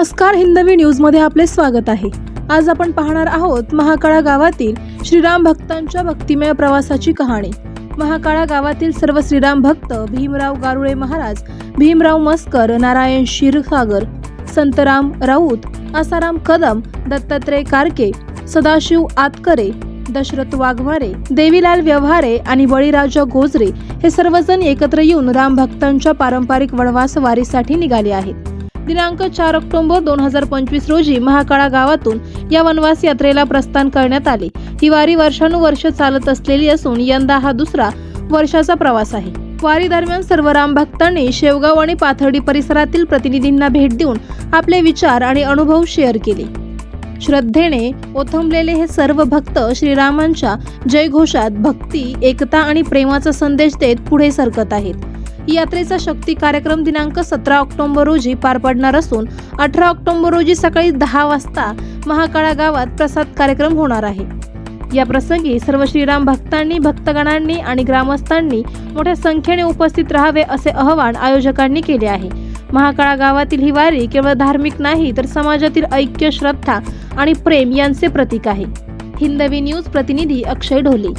नमस्कार हिंदवी न्यूजमध्ये आपले स्वागत आहे. आज आपण पाहणार आहोत महाकाळा गावातील श्रीराम भक्तांच्या भक्तिमय प्रवासाची कहाणी. महाकाळा गावातील सर्व श्रीराम भक्त भीमराव गारुळे महाराज भीमराव मस्कर नारायण क्षीरसागर संतराम राऊत आसाराम कदम दत्तात्रय कारके सदाशिव आतकरे दशरथ वाघमारे देवीलाल व्यवहारे आणि बळीराजा गोजरे हे सर्वजण एकत्र येऊन राम भक्तांच्या पारंपरिक वनवास वारीसाठी निघाले आहेत. दिनांक चार ऑक्टोबर दोन हजार पंचवीस रोजी महाकाळा गावातून या वनवास यात्रेला प्रस्थान करण्यात आले. ही वारी वर्षानुवर्ष चालत असलेली असून यंदा हा दुसरा वर्षाचा प्रवास आहे. वारी दरम्यान सर्व राम भक्तांनी शेवगाव आणि पाथर्डी परिसरातील प्रतिनिधींना भेट देऊन आपले विचार आणि अनुभव शेअर केले. श्रद्धेने ओथंबलेले हे सर्व भक्त श्रीरामांच्या जयघोषात भक्ती एकता आणि प्रेमाचा संदेश देत पुढे सरकत आहेत. यात्रेचा शक्ती कार्यक्रम दिनांक सतरा ऑक्टोबर रोजी पार पडणार असून अठरा ऑक्टोबर रोजी सकाळी दहा वाजता महाकाळा गावात प्रसाद कार्यक्रम होणार आहे. या प्रसंगी सर्व श्रीराम भक्तांनी भक्तगणांनी आणि ग्रामस्थांनी मोठ्या संख्येने उपस्थित राहावे असे आवाहन आयोजकांनी केले आहे. महाकाळा गावातील ही वारी केवळ धार्मिक नाही तर समाजातील ऐक्य श्रद्धा आणि प्रेम यांचे प्रतीक आहे. हिंदवी न्यूज प्रतिनिधी अक्षय ढोले.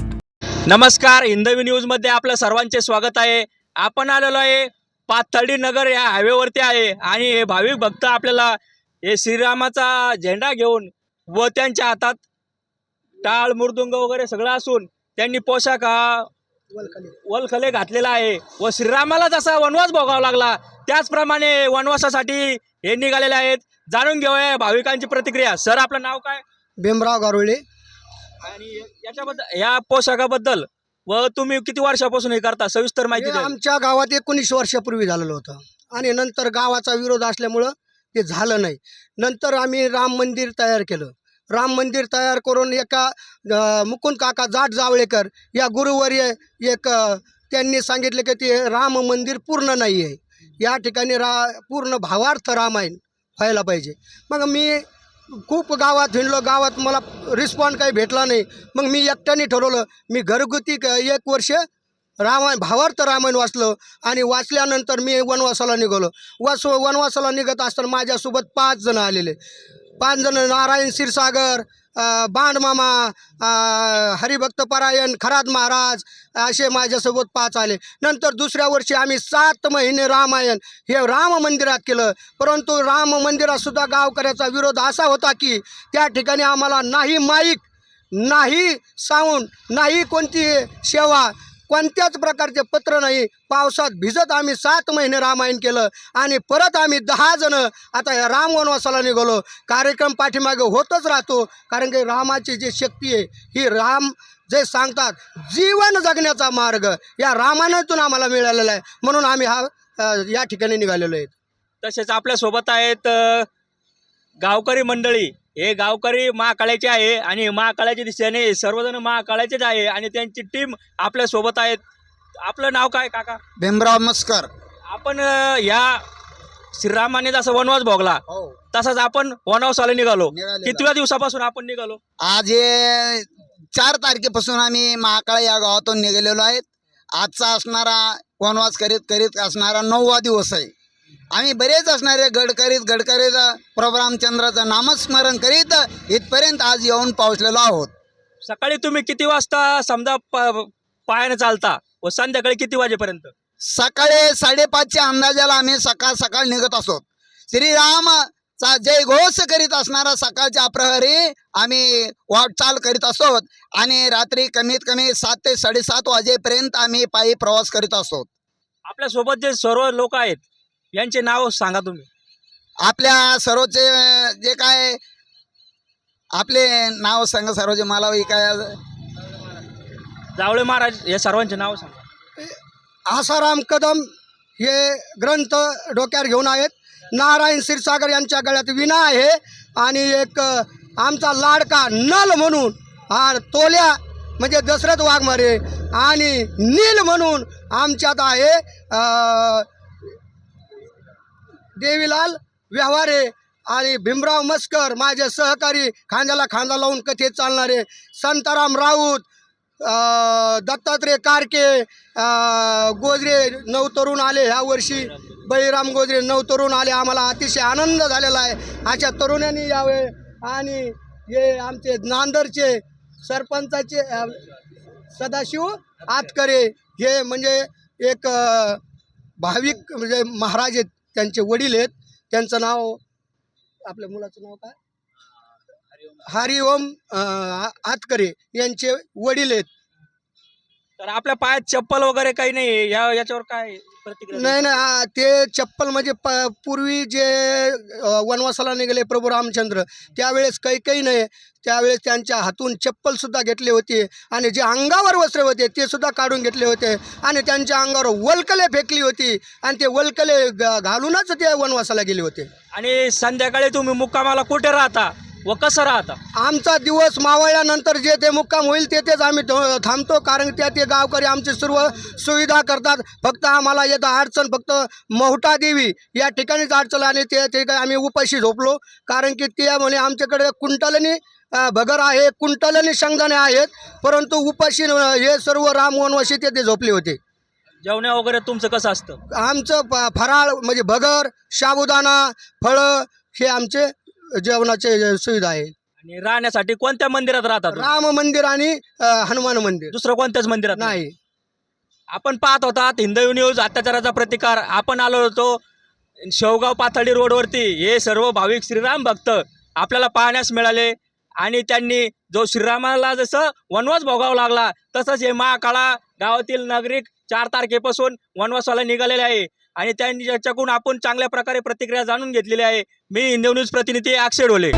नमस्कार हिंदवी न्यूजमध्ये आपलं सर्वांचे स्वागत आहे. आपण आलेलो आहे पाथर्डी नगर या हायवेवरती आहे. आणि हे भाविक भक्त आपल्याला हे श्रीरामाचा झेंडा घेऊन व त्यांच्या हातात टाळ मृदुंग वगैरे सगळं असून त्यांनी पोशाख हा वलखले घातलेला आहे. व श्रीरामाला जसा वनवास भोगावा लागला त्याचप्रमाणे वनवासासाठी हे निघालेले आहेत. जाणून घेऊया भाविकांची प्रतिक्रिया. सर आपलं नाव काय? भीमराव गारुळे. आणि याच्याबद्दल या पोशाखाबद्दल व तुम्ही किती वर्षापासून हे करता? सविस्तर माहिती हे द्या. आमच्या गावात एकोणीस वर्षापूर्वी झालेलं होतं. आणि नंतर गावाचा विरोध असल्यामुळं ते झालं नाही. नंतर आम्ही राम मंदिर तयार केलं. राम मंदिर तयार करून एका अं, मुकुंद काका जाट जावळेकर या गुरुवर्य एक अं, त्यांनी सांगितले की ते राम मंदिर पूर्ण नाही आहे या ठिकाणी रा पूर्ण भावार्थ रामायण व्हायला पाहिजे. मग मी खूप गावात हिंडलो गावात मला रिस्पॉन्ड काही भेटला नाही. मग मी एकट्याने ठरवलं मी घरगुती क- एक वर्ष रामायण भावार्थ रामायण वाचलं आणि वाचल्यानंतर मी वनवासाला निघालो. वास वनवासाला निघत असताना माझ्यासोबत पाच जण आलेले. पाच जण नारायण क्षीरसागर बाणमामा बांडमामा हरिभक्त परायण खराद महाराज असे माझ्यासोबत पाच आले. नंतर दुसऱ्या वर्षी आम्ही सात महिने रामायण हे राम मंदिरात केलं. परंतु राम मंदिरातसुद्धा गावकऱ्याचा विरोध असा होता की त्या ठिकाणी आम्हाला नाही माईक नाही साऊंड नाही कोणती सेवा कोणत्याच प्रकारचे पत्र नाही. पावसात भिजत आम्ही सात महिने रामायण केलं आणि परत आम्ही दहा जण आता या राम वनवासाला निघालो. कार्यक्रम पाठीमागे होतच राहतो. कारण की रामाची जी शक्ती आहे ही राम जे सांगतात जीवन जगण्याचा मार्ग या रामायणातून आम्हाला मिळालेला आहे. म्हणून आम्ही हा या ठिकाणी निघालेलो आहे. तसेच आपल्यासोबत आहेत गावकरी मंडळी. हे गावकरी महाकाळ्याचे आहे आणि महाकाळ्याच्या दिशेने सर्वजण महाकाळ्याचेच आहे आणि त्यांची टीम आपल्यासोबत आहेत. आपलं नाव काय काका? भीमराव मस्कर. आपण अ, या श्रीरामाने जसा वनवास भोगला. हो. तसाच आपण वनवासाला निघालो. निघालेलो. कितव्या दिवसापासून आपण निघालो? आज हे चार तारखेपासून आम्ही महाकाळ या गावातून निघालेलो आहेत. आजचा असणारा वनवास करीत करीत असणारा नववा दिवस आहे. आम्ही बरेच असणारे गड करीत गड करीत प्रभू रामचंद्राचं नामस्मरण करीत इथपर्यंत आज येऊन पोहोचलेलो आहोत. सकाळी तुम्ही किती वाजता समजा प- पायाने चालता? व संध्याकाळी किती वाजेपर्यंत? सकाळी साडेपाचच्या अंदाजाला आम्ही सकाळ सकाळ निघत असतो श्रीरामचा जय घोष करीत असणारा सकाळच्या प्रहरी आम्ही वाटचाल करीत असतो आणि रात्री कमीत कमी सात ते साडेसात वाजेपर्यंत आम्ही पायी प्रवास करीत असतो आपल्यासोबत जे सर्व लोक आहेत यांचे नाव सांगा तुम्ही. आपल्या सर्वचे जे काय आपले नाव सांग सर्वचे मला ही काय जावळे महाराज हे सर्वांचे नाव सांगा. आसाराम कदम हे ग्रंथ डोक्यावर घेऊन आहेत. नारायण क्षीरसागर यांच्या गळ्यात विणा आहे. आणि एक आमचा लाडका नल म्हणून हा तोल्या म्हणजे दशरथ वाघमारे आणि नील म्हणून आमच्यात आहे देवीलाल व्यवहारे आणि भीमराव मस्कर माझे सहकारी खांद्याला खांदा लावून कथेत चालणारे संताराम राऊत दत्तात्रय कारके गोजरे नऊ तरुण आले ह्या वर्षी. बळीराम गोजरे नऊ तरुण आले. आम्हाला अतिशय आनंद झालेला आहे. अशा तरुणांनी यावे आणि हे आमचे नांदरचे सरपंचाचे सदाशिव आतकरे हे म्हणजे एक भाविक म्हणजे महाराज आहेत. त्यांचे वडील आहेत. त्यांचं नाव आपल्या मुलाचं नाव काय? हरिओम. आतकरे यांचे वडील आहेत. तर आपल्या पायात चप्पल वगैरे काही नाही या याच्यावर काय प्रतिक्रिया नाही नाही आ, ते चप्पल म्हणजे प पूर्वी जे अ, वनवासाला निघाले प्रभू रामचंद्र त्यावेळेस काही काही नाही. त्यावेळेस त्यांच्या हातून चप्पल सुद्धा घेतले होते आणि जे अंगावर वस्त्र होते ते सुद्धा काढून घेतले होते आणि त्यांच्या अंगावर वलकले फेकली होती आणि ते वलकले ग- घालूनच ते वनवासाला गेले होते. आणि संध्याकाळी तुम्ही मुक्कामाला कुठे राहता? व कसं राहता? आमचा दिवस मावळल्यानंतर जे ते मुक्काम होईल तेथेच आम्ही थांबतो कारण त्या ते गावकरी आमची सर्व सुविधा करतात. फक्त आम्हाला येतं अडचण फक्त मोहटा देवी या ठिकाणीच अडचण आणि ते ते काय आम्ही उपाशी झोपलो. कारण की ते म्हणे आमच्याकडे कुंटलनी भगर आहे कुंटलनी शेंगदाणे आहेत. परंतु उपाशी न- हे सर्व राम वनवासी तेथे झोपले होते. जेवण्या वगैरे तुमचं कसं असतं? आमचं फराळ म्हणजे भगर साबुदाणा फळं हे आमचे जेवणाचे सुविधा आहे. आणि राहण्यासाठी कोणत्या मंदिरात राहतात? राम मंदिर आणि अ, हनुमान मंदिर. दुसरं कोणत्याच मंदिरात नाही? आपण पाहत होतात हिंदवी न्यूज अत्याचाराचा प्रतिकार. आपण आलो होतो शेवगाव पाथर्डी रोडवरती. हे सर्व भाविक श्रीराम भक्त आपल्याला पाहण्यास मिळाले. आणि त्यांनी जो श्रीरामाला जसं वनवास भोगावा लागला तसंच हे महाकाळा गावातील नागरिक चार तारखेपासून वनवासाला निघालेले आहे. आणि त्यांनी याच्याकडून आपण चांगल्या प्रकारे प्रतिक्रिया जाणून घेतलेली आहे मी हिंदवी न्यूज प्रतिनिधी अक्षय डोले